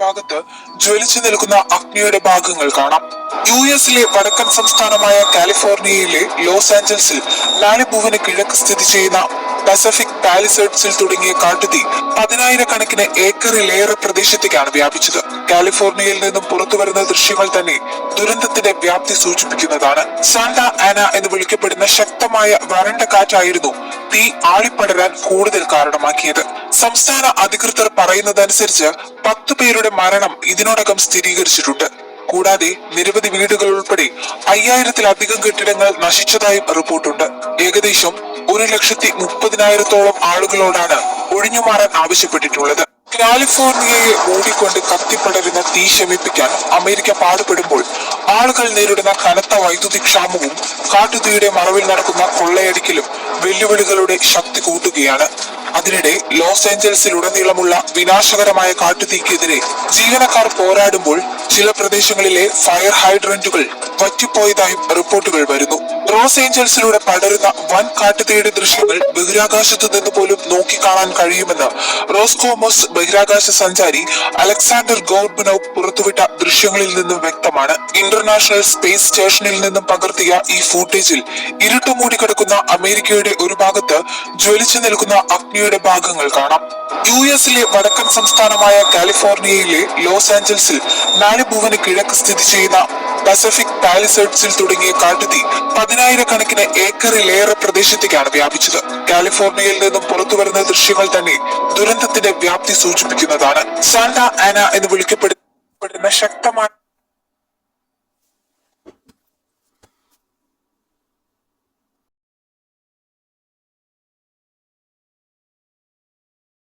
ഭാഗത്ത് ജ്വലിച്ചു നിൽക്കുന്ന അഗ്നിയുടെ ഭാഗങ്ങൾ കാണാം. യു എസിലെ വടക്കൻ സംസ്ഥാനമായ കാലിഫോർണിയയിലെ ലോസ് ആഞ്ചൽസിൽ മാലിബുവിന് കിഴക്ക് സ്ഥിതി ചെയ്യുന്ന പസഫിക് പാലിസേഡ്സിൽ തുടങ്ങിയ കാട്ടുതീ പതിനായിരക്കണക്കിന് ഏക്കറിലേറെ പ്രദേശത്തേക്കാണ് വ്യാപിച്ചത്. കാലിഫോർണിയയിൽ നിന്നും പുറത്തു വരുന്ന ദൃശ്യങ്ങൾ തന്നെ ദുരന്തത്തിന്റെ വ്യാപ്തി സൂചിപ്പിക്കുന്നതാണ്. സാന്റ ആന എന്ന് വിളിക്കപ്പെടുന്ന ശക്തമായ വരണ്ട കാറ്റായിരുന്നു തീ ആളിപ്പടരാൻ കൂടുതൽ കാരണമാക്കിയത്. സംസ്ഥാന അധികൃതർ പറയുന്നതനുസരിച്ച് പത്തു പേരുടെ മരണം ഇതിനോടകം സ്ഥിരീകരിച്ചിട്ടുണ്ട്. കൂടാതെ നിരവധി വീടുകൾ ഉൾപ്പെടെ അയ്യായിരത്തിലധികം കെട്ടിടങ്ങൾ നശിച്ചതായും റിപ്പോർട്ടുണ്ട്. ഏകദേശം ഒരു ലക്ഷത്തി മുപ്പതിനായിരത്തോളം ആളുകളോടാണ് ഒഴിഞ്ഞുമാറാൻ ആവശ്യപ്പെട്ടിട്ടുള്ളത്. കാലിഫോർണിയയെ ഓടിക്കൊണ്ട് കത്തിപ്പടരുന്ന തീ ശമിപ്പിക്കാൻ അമേരിക്ക പാടുപെടുമ്പോൾ ആളുകൾ നേരിടുന്ന കനത്ത വൈദ്യുതി ക്ഷാമവും കാട്ടുതീയുടെ മറവിൽ നടക്കുന്ന കൊള്ളയടിക്കലും വെല്ലുവിളികളുടെ ശക്തി കൂട്ടുകയാണ്. അതിനിടെ ലോസ് ഏഞ്ചൽസിലുടനീളമുള്ള വിനാശകരമായ കാട്ടുതീക്കെതിരെ ജീവനക്കാർ പോരാടുമ്പോൾ ചില പ്രദേശങ്ങളിലെ ഫയർ ഹൈഡ്രന്റുകൾ വറ്റിപ്പോയതായും റിപ്പോർട്ടുകൾ വരുന്നു. ലോസ് ഏഞ്ചൽസിലൂടെ പടരുന്ന വൻ കാട്ടുതീയുടെ ദൃശ്യങ്ങൾ ബഹിരാകാശത്തു നിന്ന് പോലും നോക്കിക്കാണാൻ കഴിയുമെന്ന് റോസ്കോമോസ് ബഹിരാകാശ സഞ്ചാരി അലക്സാണ്ടർ ഗോർബനോ പുറത്തുവിട്ട ദൃശ്യങ്ങളിൽ നിന്നും വ്യക്തമാണ്. ഇന്റർനാഷണൽ സ്പേസ് സ്റ്റേഷനിൽ നിന്നും പകർത്തിയ ഈ ഫൂട്ടേജിൽ ഇരുട്ട് മൂടിക്കിടക്കുന്ന അമേരിക്കയുടെ ഒരു ഭാഗത്ത് ജ്വലിച്ചു നിൽക്കുന്ന അഗ്നിയുടെ ഭാഗങ്ങൾ കാണാം. യു എസിലെ വടക്കൻ സംസ്ഥാനമായ കാലിഫോർണിയയിലെ ലോസ് ആഞ്ചൽസിൽ മാലിബുവിന് കിഴക്ക് സ്ഥിതി ചെയ്യുന്ന പസഫിക് പാലിസേഡ്സിൽ തുടങ്ങിയ കാട്ടുതീ പതിനായിരക്കണക്കിന് ഏക്കറിലേറെ പ്രദേശത്തേക്കാണ് വ്യാപിച്ചത്. കാലിഫോർണിയയിൽ നിന്നും പുറത്തു വരുന്ന ദൃശ്യങ്ങൾ തന്നെ ദുരന്തത്തിന്റെ വ്യാപ്തി സൂചിപ്പിക്കുന്നതാണ്. സാന്റ ആന എന്ന് വിളിക്കപ്പെടുന്ന ശക്തമായ